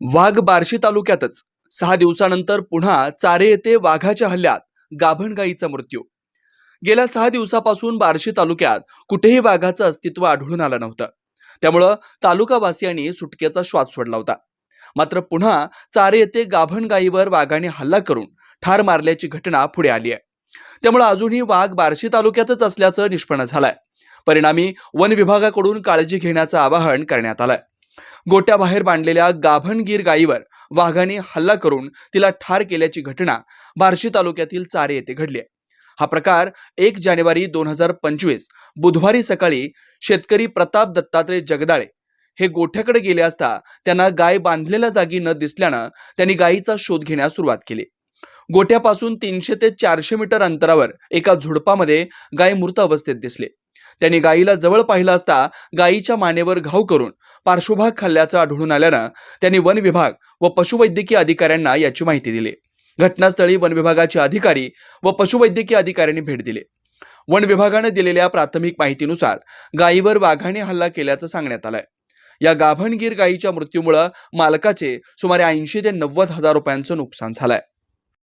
वाघ बार्शी तालुक्यातच. सहा दिवसानंतर पुन्हा चारे येथे वाघाच्या हल्ल्यात गाभण गायीचा मृत्यू. गेल्या सहा दिवसापासून बार्शी तालुक्यात कुठेही वाघाचं अस्तित्व आढळून आलं नव्हतं. त्यामुळं तालुकावासियांनी सुटकेचा श्वास सोडला होता. मात्र पुन्हा चारे येथे गाभण गायीवर वाघाने हल्ला करून ठार मारल्याची घटना पुढे आली आहे. त्यामुळे अजूनही वाघ बार्शी तालुक्यातच असल्याचं निष्पन्न झालंय. परिणामी वन विभागाकडून काळजी घेण्याचं आवाहन करण्यात आलंय. गोट्याबाहेर बांधलेल्या गाभणगीर गायीवर वाघाने हल्ला करून तिला ठार केल्याची घटना बार्शी तालुक्यातील चारे येथे घडली आहे. हा प्रकार एक जानेवारी दोन हजार पंचवीस बुधवारी सकाळी शेतकरी प्रताप दत्तात्रय जगदाळे हे गोठ्याकडे गेले असता त्यांना गाय बांधलेल्या जागी न दिसल्यानं त्यांनी गायीचा शोध घेण्यास सुरुवात केली. गोठ्यापासून तीनशे ते चारशे मीटर अंतरावर एका झुडपामध्ये गाय मृत अवस्थेत दिसले. त्यांनी गायीला जवळ पाहिलं असता गायीच्या मानेवर घाव करून पार्श्वभाग खाल्ल्याचं आढळून आल्यानं त्यांनी वन विभाग व पशुवैद्यकीय अधिकाऱ्यांना याची माहिती दिली. घटनास्थळी वन विभागाचे अधिकारी व पशुवैद्यकीय अधिकाऱ्यांनी भेट दिली. वन विभागानं दिलेल्या प्राथमिक माहितीनुसार गायीवर वाघाने हल्ला केल्याचं सांगण्यात आलंय. या गाभणगीर गायीच्या मृत्यूमुळं मालकाचे सुमारे ऐंशी ते नव्वद हजार रुपयांचं नुकसान झालंय.